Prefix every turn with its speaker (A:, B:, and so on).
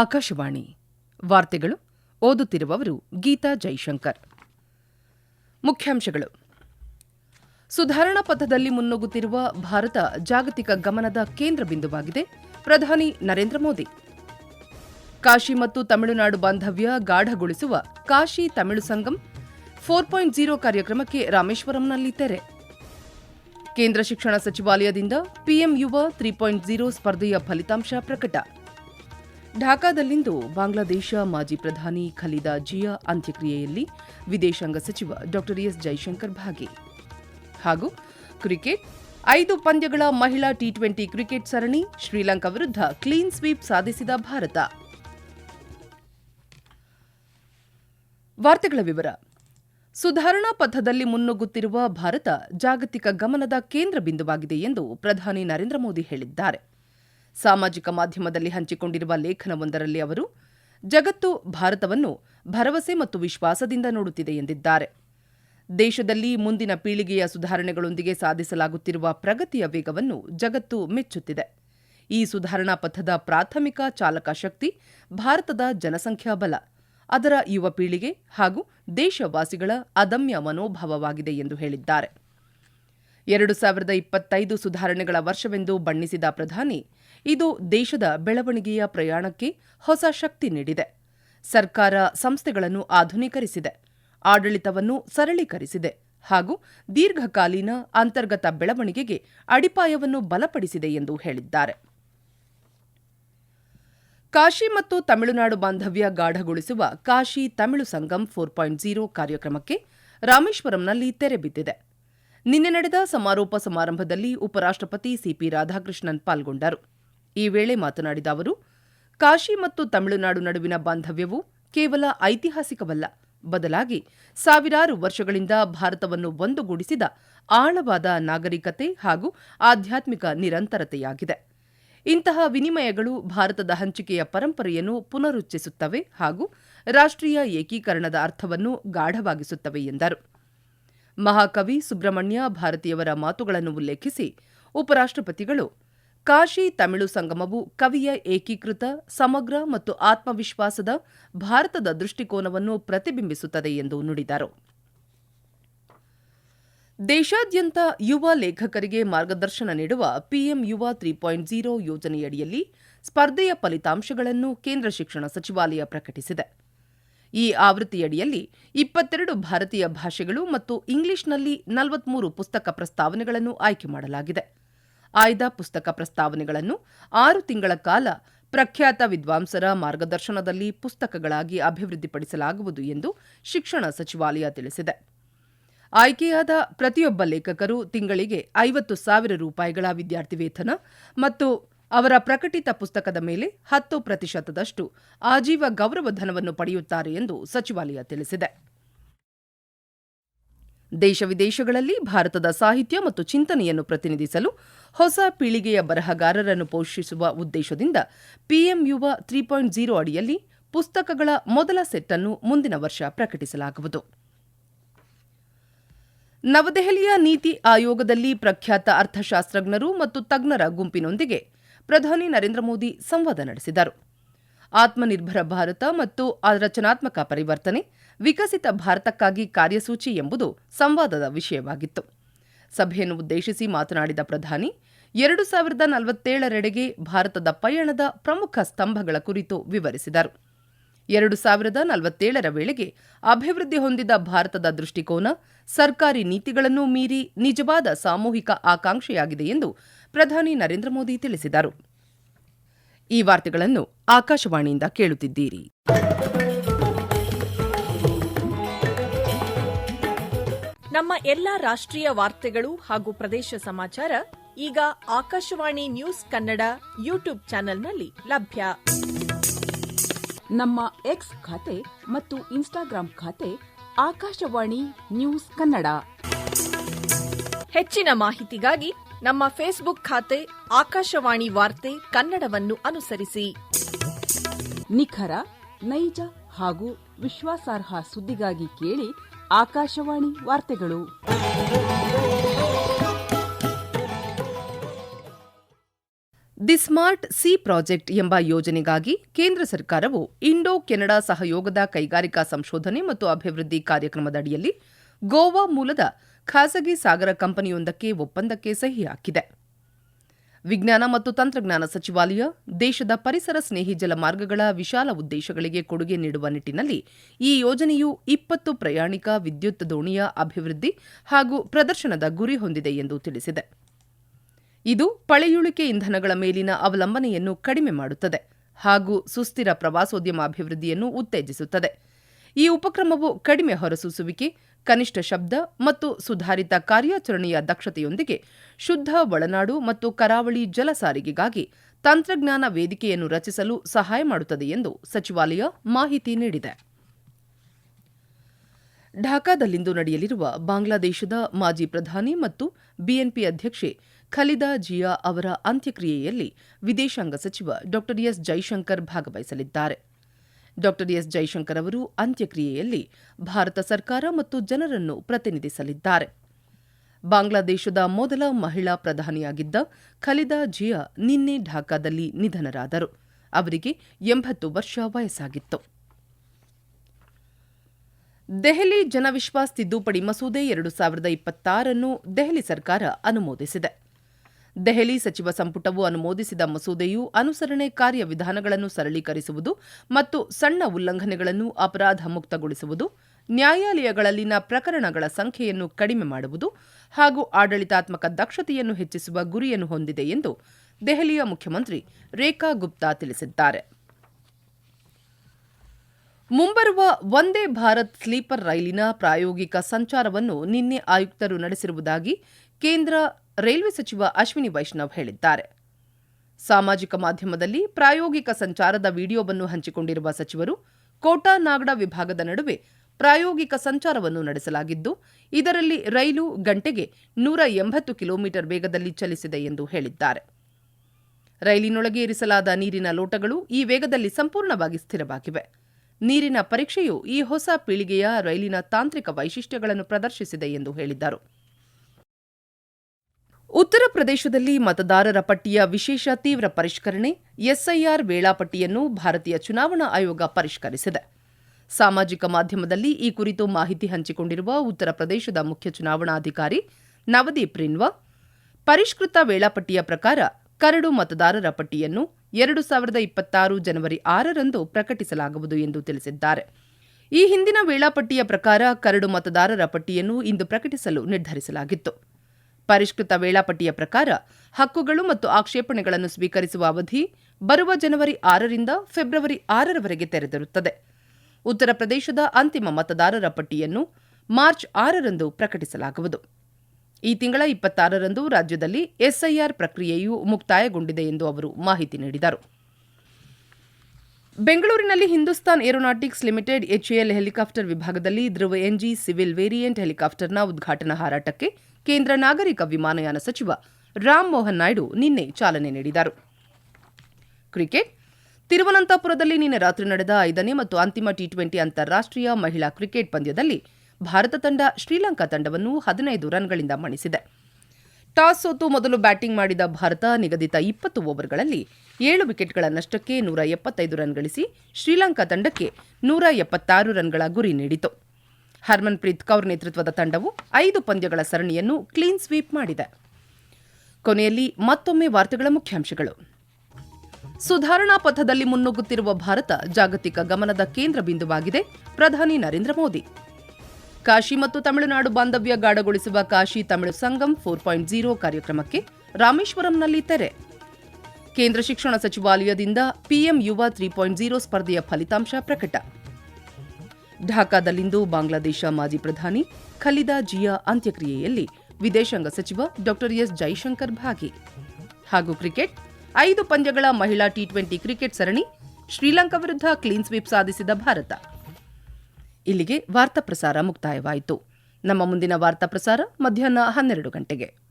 A: ಆಕಾಶವಾಣಿ. ವಾರ್ತೆಗಳು ಓದುತ್ತಿರುವವರು ಗೀತಾ ಜೈಶಂಕರ್. ಮುಖ್ಯಾಂಶಗಳು. ಸುಧಾರಣಾ ಪಥದಲ್ಲಿ ಮುನ್ನುಗ್ಗುತ್ತಿರುವ ಭಾರತ ಜಾಗತಿಕ ಗಮನದ ಕೇಂದ್ರ ಬಿಂದುವಾಗಿದೆ. ಪ್ರಧಾನಿ ನರೇಂದ್ರ ಮೋದಿ. ಕಾಶಿ ಮತ್ತು ತಮಿಳುನಾಡು ಬಾಂಧವ್ಯ ಗಾಢಗೊಳಿಸುವ Kashi Tamil Sangam four point zero ಕಾರ್ಯಕ್ರಮಕ್ಕೆ ರಾಮೇಶ್ವರಂನಲ್ಲಿ ತೆರೆ. ಕೇಂದ್ರ ಶಿಕ್ಷಣ ಸಚಿವಾಲಯದಿಂದ ಪಿಎಂ ಯುವ ತ್ರೀ ಪಾಯಿಂಟ್ ಜೀರೋ ಸ್ಪರ್ಧೆಯ ಫಲಿತಾಂಶ ಪ್ರಕಟ. ಢಾಕಾದಲ್ಲಿಂದು ಬಾಂಗ್ಲಾದೇಶ ಮಾಜಿ ಪ್ರಧಾನಿ ಖಲೀದಾ ಜಿಯಾ ಅಂತ್ಯಕ್ರಿಯೆಯಲ್ಲಿ ವಿದೇಶಾಂಗ ಸಚಿವ ಡಾ ಎಸ್ ಜೈಶಂಕರ್ ಭಾಗಿ. ಹಾಗೂ ಕ್ರಿಕೆಟ್, ಐದು ಪಂದ್ಯಗಳ ಮಹಿಳಾ ಟಿ ಟ್ವೆಂಟಿ ಕ್ರಿಕೆಟ್ ಸರಣಿ ಶ್ರೀಲಂಕಾ ವಿರುದ್ಧ ಕ್ಲೀನ್ ಸ್ವೀಪ್ ಸಾಧಿಸಿದ ಭಾರತ. ವಾರ್ತೆಗಳ ವಿವರ. ಸುಧಾರಣಾ ಪಥದಲ್ಲಿ ಮುನ್ನುಗ್ಗುತ್ತಿರುವ ಭಾರತ ಜಾಗತಿಕ ಗಮನದ ಕೇಂದ್ರ ಬಿಂದುವಾಗಿದೆ ಎಂದು ಪ್ರಧಾನಿ ನರೇಂದ್ರ ಮೋದಿ ಹೇಳಿದ್ದಾರೆ. ಸಾಮಾಜಿಕ ಮಾಧ್ಯಮದಲ್ಲಿ ಹಂಚಿಕೊಂಡಿರುವ ಲೇಖನವೊಂದರಲ್ಲಿ ಅವರು, ಜಗತ್ತು ಭಾರತವನ್ನು ಭರವಸೆ ಮತ್ತು ವಿಶ್ವಾಸದಿಂದ ನೋಡುತ್ತಿದೆ ಎಂದಿದ್ದಾರೆ. ದೇಶದಲ್ಲಿ ಮುಂದಿನ ಪೀಳಿಗೆಯ ಸುಧಾರಣೆಗಳೊಂದಿಗೆ ಸಾಧಿಸಲಾಗುತ್ತಿರುವ ಪ್ರಗತಿಯ ವೇಗವನ್ನು ಜಗತ್ತು ಮೆಚ್ಚುತ್ತಿದೆ. ಈ ಸುಧಾರಣಾ ಪಥದ ಪ್ರಾಥಮಿಕ ಚಾಲಕ ಶಕ್ತಿ ಭಾರತದ ಜನಸಂಖ್ಯಾ ಬಲ, ಅದರ ಯುವ ಪೀಳಿಗೆ ಹಾಗೂ ದೇಶವಾಸಿಗಳ ಅದಮ್ಯ ಮನೋಭಾವವಾಗಿದೆ ಎಂದು ಹೇಳಿದ್ದಾರೆ. ಎರಡು ಸಾವಿರದ ಇಪ್ಪತ್ತೈದು ಸುಧಾರಣೆಗಳ ವರ್ಷವೆಂದು ಬಣ್ಣಿಸಿದ ಪ್ರಧಾನಿ ಇದು ದೇಶದ ಬೆಳವಣಿಗೆಯ ಪ್ರಯಾಣಕ್ಕೆ ಹೊಸ ಶಕ್ತಿ ನೀಡಿದೆ. ಸರ್ಕಾರ ಸಂಸ್ಥೆಗಳನ್ನು ಆಧುನೀಕರಿಸಿದೆ. ಆಡಳಿತವನ್ನು ಸರಳೀಕರಿಸಿದೆ ಹಾಗೂ ದೀರ್ಘಕಾಲೀನ ಅಂತರ್ಗತ ಬೆಳವಣಿಗೆಗೆ ಅಡಿಪಾಯವನ್ನು ಬಲಪಡಿಸಿದೆ ಎಂದು ಹೇಳಿದ್ದಾರೆ. ಕಾಶಿ ಮತ್ತು ತಮಿಳುನಾಡು ಬಾಂಧವ್ಯ ಗಾಢಗೊಳಿಸುವ Kashi Tamil Sangam four point zero ಕಾರ್ಯಕ್ರಮಕ್ಕೆ ರಾಮೇಶ್ವರಂನಲ್ಲಿ ತೆರೆ ಬಿದ್ದಿದೆ. ನಿನ್ನೆ ನಡೆದ ಸಮಾರೋಪ ಸಮಾರಂಭದಲ್ಲಿ ಉಪರಾಷ್ಟಪತಿ ಸಿಪಿ ರಾಧಾಕೃಷ್ಣನ್ ಪಾಲ್ಗೊಂಡರು. ಈ ವೇಳೆ ಮಾತನಾಡಿದ ಅವರು, ಕಾಶಿ ಮತ್ತು ತಮಿಳುನಾಡು ನಡುವಿನ ಬಾಂಧವ್ಯವು ಕೇವಲ ಐತಿಹಾಸಿಕವಲ್ಲ. ಬದಲಾಗಿ ಸಾವಿರಾರು ವರ್ಷಗಳಿಂದ ಭಾರತವನ್ನು ಒಂದುಗೂಡಿಸಿದ ಆಳವಾದ ನಾಗರಿಕತೆ ಹಾಗೂ ಆಧ್ಯಾತ್ಮಿಕ ನಿರಂತರತೆಯಾಗಿದೆ. ಇಂತಹ ವಿನಿಮಯಗಳು ಭಾರತದ ಹಂಚಿಕೆಯ ಪರಂಪರೆಯನ್ನು ಪುನರುಚ್ಚಿಸುತ್ತವೆ ಹಾಗೂ ರಾಷ್ಟ್ರೀಯ ಏಕೀಕರಣದ ಅರ್ಥವನ್ನು ಗಾಢವಾಗಿಸುತ್ತವೆ ಎಂದರು. ಮಹಾಕವಿ ಸುಬ್ರಹ್ಮಣ್ಯ ಭಾರತೀಯವರ ಮಾತುಗಳನ್ನು ಉಲ್ಲೇಖಿಸಿ ಉಪರಾಷ್ಟಪತಿಗಳು ಕಾಶಿ ತಮಿಳು ಸಂಗಮವು ಕವಿಯ ಏಕೀಕೃತ, ಸಮಗ್ರ ಮತ್ತು ಆತ್ಮವಿಶ್ವಾಸದ ಭಾರತದ ದೃಷ್ಟಿಕೋನವನ್ನು ಪ್ರತಿಬಿಂಬಿಸುತ್ತದೆ ಎಂದು ನುಡಿದರು. ದೇಶಾದ್ಯಂತ ಯುವ ಲೇಖಕರಿಗೆ ಮಾರ್ಗದರ್ಶನ ನೀಡುವ ಪಿಎಂ ಯುವ ತ್ರೀ ಪಾಯಿಂಟ್ ಜೀರೋ ಯೋಜನೆಯಡಿಯಲ್ಲಿ ಸ್ಪರ್ಧೆಯ ಫಲಿತಾಂಶಗಳನ್ನು ಕೇಂದ್ರ ಶಿಕ್ಷಣ ಸಚಿವಾಲಯ ಪ್ರಕಟಿಸಿದೆ. ಈ ಆವೃತ್ತಿಯಡಿಯಲ್ಲಿ ಇಪ್ಪತ್ತೆರಡು ಭಾರತೀಯ ಭಾಷೆಗಳು ಮತ್ತು ಇಂಗ್ಲಿಷ್ನಲ್ಲಿ ನಲವತ್ಮೂರು ಪುಸ್ತಕ ಪ್ರಸ್ತಾವನೆಗಳನ್ನು ಆಯ್ಕೆ ಮಾಡಲಾಗಿದೆ. ಆಯ್ದ ಪುಸ್ತಕ ಪ್ರಸ್ತಾವನೆಗಳನ್ನು ಆರು ತಿಂಗಳ ಕಾಲ ಪ್ರಖ್ಯಾತ ವಿದ್ವಾಂಸರ ಮಾರ್ಗದರ್ಶನದಲ್ಲಿ ಪುಸ್ತಕಗಳಾಗಿ ಅಭಿವೃದ್ಧಿಪಡಿಸಲಾಗುವುದು ಎಂದು ಶಿಕ್ಷಣ ಸಚಿವಾಲಯ ತಿಳಿಸಿದೆ. ಆಯ್ಕೆಯಾದ ಪ್ರತಿಯೊಬ್ಬ ಲೇಖಕರು ತಿಂಗಳಿಗೆ ಐವತ್ತು ಸಾವಿರ ರೂಪಾಯಿಗಳ ವಿದ್ಯಾರ್ಥಿ ವೇತನ ಮತ್ತು ಅವರ ಪ್ರಕಟಿತ ಪುಸ್ತಕದ ಮೇಲೆ ಹತ್ತು ಪ್ರತಿಶತದಷ್ಟು ಆಜೀವ ಗೌರವಧನವನ್ನು ಪಡೆಯುತ್ತಾರೆ ಎಂದು ಸಚಿವಾಲಯ ತಿಳಿಸಿದೆ. ದೇಶ ವಿದೇಶಗಳಲ್ಲಿ ಭಾರತದ ಸಾಹಿತ್ಯ ಮತ್ತು ಚಿಂತನೆಯನ್ನು ಪ್ರತಿನಿಧಿಸಲು ಹೊಸ ಪೀಳಿಗೆಯ ಬರಹಗಾರರನ್ನು ಪೋಷಿಸುವ ಉದ್ದೇಶದಿಂದ ಪಿಎಂ ಯುವ ತ್ರೀ ಪಾಯಿಂಟ್ ಜೀರೋ ಅಡಿಯಲ್ಲಿ ಪುಸ್ತಕಗಳ ಮೊದಲ ಸೆಟ್ ಅನ್ನು ಮುಂದಿನ ವರ್ಷ ಪ್ರಕಟಿಸಲಾಗುವುದು. ನವದೆಹಲಿಯ ನೀತಿ ಆಯೋಗದಲ್ಲಿ ಪ್ರಖ್ಯಾತ ಅರ್ಥಶಾಸ್ತ್ರಜ್ಞರು ಮತ್ತು ತಜ್ಞರ ಗುಂಪಿನೊಂದಿಗೆ ಪ್ರಧಾನಿ ನರೇಂದ್ರ ಮೋದಿ ಸಂವಾದ ನಡೆಸಿದರು. ಆತ್ಮನಿರ್ಭರ ಭಾರತ ಮತ್ತು ರಚನಾತ್ಮಕ ಪರಿವರ್ತನೆ ವಿಕಸಿತ ಭಾರತಕ್ಕಾಗಿ ಕಾರ್ಯಸೂಚಿ ಎಂಬುದು ಸಂವಾದದ ವಿಷಯವಾಗಿತ್ತು. ಸಭೆಯನ್ನು ಉದ್ದೇಶಿಸಿ ಮಾತನಾಡಿದ ಪ್ರಧಾನಿ, ಎರಡು ಸಾವಿರದ ನಲವತ್ತೇಳರೆಡೆಗೆ ಭಾರತದ ಪಯಣದ ಪ್ರಮುಖ ಸ್ತಂಭಗಳ ಕುರಿತು ವಿವರಿಸಿದರು. ಎರಡು ಸಾವಿರದ ನಲವತ್ತೇಳರ ವೇಳೆಗೆ ಅಭಿವೃದ್ಧಿ ಹೊಂದಿದ ಭಾರತದ ದೃಷ್ಟಿಕೋನ, ಸರ್ಕಾರಿ ನೀತಿಗಳನ್ನು ಮೀರಿ ನಿಜವಾದ ಸಾಮೂಹಿಕ ಆಕಾಂಕ್ಷೆಯಾಗಿದೆ ಎಂದು ಪ್ರಧಾನಿ ನರೇಂದ್ರ ಮೋದಿ ತಿಳಿಸಿದರು. ಈ ವಾರ್ತೆಗಳನ್ನು ಆಕಾಶವಾಣಿಯಿಂದ ಕೇಳುತ್ತಿದ್ದೀರಿ.
B: ನಮ್ಮ ಎಲ್ಲಾ ರಾಷ್ಟ್ರೀಯ ವಾರ್ತೆಗಳು ಹಾಗೂ ಪ್ರದೇಶ ಸಮಾಚಾರ ಈಗ ಆಕಾಶವಾಣಿ ನ್ಯೂಸ್ ಕನ್ನಡ ಯೂಟ್ಯೂಬ್ ಚಾನೆಲ್ನಲ್ಲಿ ಲಭ್ಯ.
C: ನಮ್ಮ ಎಕ್ಸ್ ಖಾತೆ ಮತ್ತು ಇನ್ಸ್ಟಾಗ್ರಾಂ ಖಾತೆ ಆಕಾಶವಾಣಿ ನ್ಯೂಸ್ ಕನ್ನಡ.
B: ಹೆಚ್ಚಿನ ಮಾಹಿತಿಗಾಗಿ ನಮ್ಮ ಫೇಸ್ಬುಕ್ ಖಾತೆ ಆಕಾಶವಾಣಿ ವಾರ್ತೆ ಕನ್ನಡವನ್ನು ಅನುಸರಿಸಿ.
C: ನಿಖರ ನೈಜ ಹಾಗೂ ವಿಶ್ವಾಸಾರ್ಹ ಸುದ್ದಿಗಾಗಿ ಕೇಳಿ ಆಕಾಶವಾಣಿ ವಾರ್ತೆಗಳು.
A: ದಿ ಸ್ಮಾರ್ಟ್ ಸಿ ಪ್ರಾಜೆಕ್ಟ್ ಎಂಬ ಯೋಜನೆಗಾಗಿ ಕೇಂದ್ರ ಸರ್ಕಾರವು ಇಂಡೋ ಕೆನಡಾ ಸಹಯೋಗದ ಕೈಗಾರಿಕಾ ಸಂಶೋಧನೆ ಮತ್ತು ಅಭಿವೃದ್ಧಿ ಕಾರ್ಯಕ್ರಮದ ಅಡಿಯಲ್ಲಿ ಗೋವಾ ಮೂಲದ ಖಾಸಗಿ ಸಾಗರ ಕಂಪನಿಯೊಂದಕ್ಕೆ ಒಪ್ಪಂದಕ್ಕೆ ಸಹಿ ಹಾಕಿದೆ. ವಿಜ್ಞಾನ ಮತ್ತು ತಂತ್ರಜ್ಞಾನ ಸಚಿವಾಲಯ, ದೇಶದ ಪರಿಸರ ಸ್ನೇಹಿ ಜಲಮಾರ್ಗಗಳ ವಿಶಾಲ ಉದ್ದೇಶಗಳಿಗೆ ಕೊಡುಗೆ ನೀಡುವ ನಿಟ್ಟಿನಲ್ಲಿ ಈ ಯೋಜನೆಯು ಇಪ್ಪತ್ತು ಪ್ರಯಾಣಿಕ ವಿದ್ಯುತ್ ದೋಣಿಯ ಅಭಿವೃದ್ಧಿ ಹಾಗೂ ಪ್ರದರ್ಶನದ ಗುರಿ ಹೊಂದಿದೆ ಎಂದು ತಿಳಿಸಿದೆ. ಇದು ಪಳೆಯುಳಿಕೆ ಇಂಧನಗಳ ಮೇಲಿನ ಅವಲಂಬನೆಯನ್ನು ಕಡಿಮೆ ಮಾಡುತ್ತದೆ ಹಾಗೂ ಸುಸ್ಥಿರ ಪ್ರವಾಸೋದ್ಯಮ ಅಭಿವೃದ್ಧಿಯನ್ನು ಉತ್ತೇಜಿಸುತ್ತದೆ. ಈ ಉಪಕ್ರಮವು ಕಡಿಮೆ ಹೊರಸೂಸುವಿಕೆ ಕನಿಷ್ಠ ಶಬ್ದ ಮತ್ತು ಸುಧಾರಿತ ಕಾರ್ಯಾಚರಣೆಯ ದಕ್ಷತೆಯೊಂದಿಗೆ ಶುದ್ಧ ಒಳನಾಡು ಮತ್ತು ಕರಾವಳಿ ಜಲ ಸಾರಿಗೆಗಾಗಿ ತಂತ್ರಜ್ಞಾನ ವೇದಿಕೆಯನ್ನು ರಚಿಸಲು ಸಹಾಯ ಮಾಡುತ್ತದೆ ಎಂದು ಸಚಿವಾಲಯ ಮಾಹಿತಿ ನೀಡಿದೆ. ಢಾಕಾದಲ್ಲಿಂದು ನಡೆಯಲಿರುವ ಬಾಂಗ್ಲಾದೇಶದ ಮಾಜಿ ಪ್ರಧಾನಿ ಮತ್ತು ಬಿಎನ್ಪಿ ಅಧ್ಯಕ್ಷೆ ಖಲಿದಾ ಜಿಯಾ ಅವರ ಅಂತ್ಯಕ್ರಿಯೆಯಲ್ಲಿ ವಿದೇಶಾಂಗ ಸಚಿವ ಡಾ ಎಸ್ ಜೈಶಂಕರ್ ಭಾಗವಹಿಸಲಿದ್ದಾರೆ. ಡಾ ಎಸ್ ಜೈಶಂಕರ್ ಅವರು ಅಂತ್ಯಕ್ರಿಯೆಯಲ್ಲಿ ಭಾರತ ಸರ್ಕಾರ ಮತ್ತು ಜನರನ್ನು ಪ್ರತಿನಿಧಿಸಲಿದ್ದಾರೆ. ಬಾಂಗ್ಲಾದೇಶದ ಮೊದಲ ಮಹಿಳಾ ಪ್ರಧಾನಿಯಾಗಿದ್ದ ಖಲಿದಾ ಜಿಯಾ ನಿನ್ನೆ ಢಾಕಾದಲ್ಲಿ ನಿಧನರಾದರು. ಅವರಿಗೆ ಎಂಬತ್ತು ವರ್ಷ ವಯಸ್ಸಾಗಿತ್ತು. ದೆಹಲಿ ಜನವಿಶ್ವಾಸ್ ತಿದ್ದುಪಡಿ ಮಸೂದೆ ಎರಡು ಸಾವಿರದ ಇಪ್ಪತ್ತಾರನ್ನು ದೆಹಲಿ ಸರ್ಕಾರ ಅನುಮೋದಿಸಿದೆ. ದೆಹಲಿ ಸಚಿವ ಸಂಪುಟವು ಅನುಮೋದಿಸಿದ ಮಸೂದೆಯು ಅನುಸರಣೆ ಕಾರ್ಯವಿಧಾನಗಳನ್ನು ಸರಳೀಕರಿಸುವುದು ಮತ್ತು ಸಣ್ಣ ಉಲ್ಲಂಘನೆಗಳನ್ನು ಅಪರಾಧ ಮುಕ್ತಗೊಳಿಸುವುದು, ನ್ಯಾಯಾಲಯಗಳಲ್ಲಿನ ಪ್ರಕರಣಗಳ ಸಂಖ್ಯೆಯನ್ನು ಕಡಿಮೆ ಮಾಡುವುದು ಹಾಗೂ ಆಡಳಿತಾತ್ಮಕ ದಕ್ಷತೆಯನ್ನು ಹೆಚ್ಚಿಸುವ ಗುರಿಯನ್ನು ಹೊಂದಿದೆ ಎಂದು ದೆಹಲಿಯ ಮುಖ್ಯಮಂತ್ರಿ ರೇಖಾ ಗುಪ್ತಾ ತಿಳಿಸಿದ್ದಾರೆ. ಮುಂಬರುವ ವಂದೇ ಭಾರತ್ ಸ್ಲೀಪರ್ ರೈಲಿನ ಪ್ರಾಯೋಗಿಕ ಸಂಚಾರವನ್ನು ನಿನ್ನೆ ಆಯುಕ್ತರು ನಡೆಸಿರುವುದಾಗಿ ಕೇಂದ್ರ ರೈಲ್ವೆ ಸಚಿವ ಅಶ್ವಿನಿ ವೈಷ್ಣವ್ ಹೇಳಿದ್ದಾರೆ. ಸಾಮಾಜಿಕ ಮಾಧ್ಯಮದಲ್ಲಿ ಪ್ರಾಯೋಗಿಕ ಸಂಚಾರದ ವಿಡಿಯೋವನ್ನು ಹಂಚಿಕೊಂಡಿರುವ ಸಚಿವರು, ಕೋಟಾ ನಾಗಡ ವಿಭಾಗದ ನಡುವೆ ಪ್ರಾಯೋಗಿಕ ಸಂಚಾರವನ್ನು ನಡೆಸಲಾಗಿದ್ದು, ಇದರಲ್ಲಿ ರೈಲು ಗಂಟೆಗೆ ನೂರ ಎಂಬತ್ತು ಕಿಲೋಮೀಟರ್ ವೇಗದಲ್ಲಿ ಚಲಿಸಿದೆ ಎಂದು ಹೇಳಿದ್ದಾರೆ. ರೈಲಿನೊಳಗೆ ಇರಿಸಲಾದ ನೀರಿನ ಲೋಟಗಳು ಈ ವೇಗದಲ್ಲಿ ಸಂಪೂರ್ಣವಾಗಿ ಸ್ಥಿರವಾಗಿವೆ. ನೀರಿನ ಪರೀಕ್ಷೆಯು ಈ ಹೊಸ ಪೀಳಿಗೆಯ ರೈಲಿನ ತಾಂತ್ರಿಕ ವೈಶಿಷ್ಟ್ಯಗಳನ್ನು ಪ್ರದರ್ಶಿಸಿದೆ ಎಂದು ಹೇಳಿದ್ದರು ಉತ್ತರ ಪ್ರದೇಶದಲ್ಲಿ ಮತದಾರರ ಪಟ್ಟಿಯ ವಿಶೇಷ ತೀವ್ರ ಪರಿಷ್ಕರಣೆ, ಎಸ್ಐಆರ್ ವೇಳಾಪಟ್ಟಿಯನ್ನು ಭಾರತೀಯ ಚುನಾವಣಾ ಆಯೋಗ ಪರಿಷ್ಕರಿಸಿದೆ. ಸಾಮಾಜಿಕ ಮಾಧ್ಯಮದಲ್ಲಿ ಈ ಕುರಿತು ಮಾಹಿತಿ ಹಂಚಿಕೊಂಡಿರುವ ಉತ್ತರ ಪ್ರದೇಶದ ಮುಖ್ಯ ಚುನಾವಣಾಧಿಕಾರಿ ನವದೀಪ್ ರಿನ್ವಾ, ಪರಿಷ್ಕೃತ ವೇಳಾಪಟ್ಟಿಯ ಪ್ರಕಾರ ಕರಡು ಮತದಾರರ ಪಟ್ಟಿಯನ್ನು ಎರಡು ಸಾವಿರದ ಇಪ್ಪತ್ತಾರು ಜನವರಿ ಆರರಂದು ಪ್ರಕಟಿಸಲಾಗುವುದು ಎಂದು ತಿಳಿಸಿದ್ದಾರೆ. ಈ ಹಿಂದಿನ ವೇಳಾಪಟ್ಟಿಯ ಪ್ರಕಾರ ಕರಡು ಮತದಾರರ ಪಟ್ಟಿಯನ್ನು ಇಂದು ಪ್ರಕಟಿಸಲು ನಿರ್ಧರಿಸಲಾಗಿತ್ತು. ಪರಿಷ್ಕೃತ ವೇಳಾಪಟ್ಟಿಯ ಪ್ರಕಾರ ಹಕ್ಕುಗಳು ಮತ್ತು ಆಕ್ಷೇಪಣೆಗಳನ್ನು ಸ್ವೀಕರಿಸುವ ಅವಧಿ ಬರುವ ಜನವರಿ ಆರರಿಂದ ಫೆಬ್ರವರಿ ಆರರವರೆಗೆ ತೆರೆದಿರುತ್ತದೆ. ಉತ್ತರ ಪ್ರದೇಶದ ಅಂತಿಮ ಮತದಾರರ ಪಟ್ಟಿಯನ್ನು ಮಾರ್ಚ್ ಆರರಂದು ಪ್ರಕಟಿಸಲಾಗುವುದು. ಈ ತಿಂಗಳ ಇಪ್ಪತ್ತಾರರಂದು ರಾಜ್ಯದಲ್ಲಿ ಎಸ್ಐಆರ್ ಪ್ರಕ್ರಿಯೆಯು ಮುಕ್ತಾಯಗೊಂಡಿದೆ ಎಂದು ಅವರು ಮಾಹಿತಿ ನೀಡಿದರು. ಬೆಂಗಳೂರಿನಲ್ಲಿ Hindustan aeronautics limited HAL helicopter ವಿಭಾಗದಲ್ಲಿ ಧ್ರುವ ಎನ್ಜಿ ಸಿವಿಲ್ ವೇರಿಯಂಟ್ ಹೆಲಿಕಾಪ್ಟರ್ನ ಉದ್ಘಾಟನಾ ಹಾರಾಟಕ್ಕೆ ಕೇಂದ್ರ ನಾಗರಿಕ ವಿಮಾನಯಾನ ಸಚಿವ ರಾಮ್ ಮೋಹನ್ ನಾಯ್ಡು ನಿನ್ನೆ ಚಾಲನೆ ನೀಡಿದರು. ಕ್ರಿಕೆಟ್. ತಿರುವನಂತಪುರದಲ್ಲಿ ನಿನ್ನೆ ರಾತ್ರಿ ನಡೆದ ಐದನೇ ಮತ್ತು ಅಂತಿಮ ಟಿ ಟ್ವೆಂಟಿ ಅಂತಾರಾಷ್ಟೀಯ ಮಹಿಳಾ ಕ್ರಿಕೆಟ್ ಪಂದ್ಯದಲ್ಲಿ ಭಾರತ ತಂಡ ಶ್ರೀಲಂಕಾ ತಂಡವನ್ನು ಹದಿನೈದು ರನ್ಗಳಿಂದ ಮಣಿಸಿದೆ. ಟಾಸ್ ಸೋತು ಮೊದಲು ಬ್ಯಾಟಿಂಗ್ ಮಾಡಿದ ಭಾರತ ನಿಗದಿತ ಇಪ್ಪತ್ತು ಓವರ್ಗಳಲ್ಲಿ ಏಳು ವಿಕೆಟ್ಗಳ ನಷ್ಟಕ್ಕೆ ನೂರ ಎಪ್ಪತ್ತೈದು ರನ್ ಗಳಿಸಿ ಶ್ರೀಲಂಕಾ ತಂಡಕ್ಕೆ ನೂರ ಎಪ್ಪತ್ತಾರು ರನ್ಗಳ ಗುರಿ ನೀಡಿತು. ಹರ್ಮನ್ಪ್ರೀತ್ ಕೌರ್ ನೇತೃತ್ವದ ತಂಡವು ಐದು ಪಂದ್ಯಗಳ ಸರಣಿಯನ್ನು ಕ್ಲೀನ್ ಸ್ವೀಪ್ ಮಾಡಿದೆ. ಕೊನೆಯಲ್ಲಿ ಮತ್ತೊಮ್ಮೆ ವಾರ್ತೆಗಳ ಮುಖ್ಯಾಂಶಗಳು. ಸುಧಾರಣಾ ಪಥದಲ್ಲಿ ಮುನ್ನುಗ್ಗುತ್ತಿರುವ ಭಾರತ ಜಾಗತಿಕ ಗಮನದ ಕೇಂದ್ರ ಬಿಂದುವಾಗಿದೆ. ಪ್ರಧಾನಿ ನರೇಂದ್ರ ಮೋದಿ. ಕಾಶಿ ಮತ್ತು ತಮಿಳುನಾಡು ಬಾಂಧವ್ಯ ಗಾಢಗೊಳಿಸುವ Kashi Tamil Sangam four point zero ಕಾರ್ಯಕ್ರಮಕ್ಕೆ ರಾಮೇಶ್ವರಂನಲ್ಲಿ ತೆರೆ. ಕೇಂದ್ರ ಶಿಕ್ಷಣ ಸಚಿವಾಲಯದಿಂದ ಪಿಎಂ ಯುವ ತ್ರೀ ಪಾಯಿಂಟ್ ಜೀರೋ ಸ್ಪರ್ಧೆಯ ಫಲಿತಾಂಶ ಪ್ರಕಟ. ಢಾಕಾದಲ್ಲಿಂದು ಬಾಂಗ್ಲಾದೇಶ ಮಾಜಿ ಪ್ರಧಾನಿ ಖಲಿದಾ ಜಿಯಾ ಅಂತ್ಯಕ್ರಿಯೆಯಲ್ಲಿ ವಿದೇಶಾಂಗ ಸಚಿವ ಡಾ ಎಸ್ ಜೈಶಂಕರ್ ಭಾಗಿ. ಹಾಗೂ ಕ್ರಿಕೆಟ್, ಐದು ಪಂದ್ಯಗಳ ಮಹಿಳಾ ಟಿ ಟ್ವೆಂಟಿ ಕ್ರಿಕೆಟ್ ಸರಣಿ ಶ್ರೀಲಂಕಾ ವಿರುದ್ಧ ಕ್ಲೀನ್ ಸ್ವೀಪ್ ಸಾಧಿಸಿದ ಭಾರತ. ಇಲ್ಲಿಗೆ ವಾರ್ತಾ ಪ್ರಸಾರ ಮುಕ್ತಾಯವಾಯಿತು. ನಮ್ಮ ಮುಂದಿನ ವಾರ್ತಾ ಪ್ರಸಾರ ಮಧ್ಯಾಹ್ನ ಹನ್ನೆರಡು ಗಂಟೆಗೆ.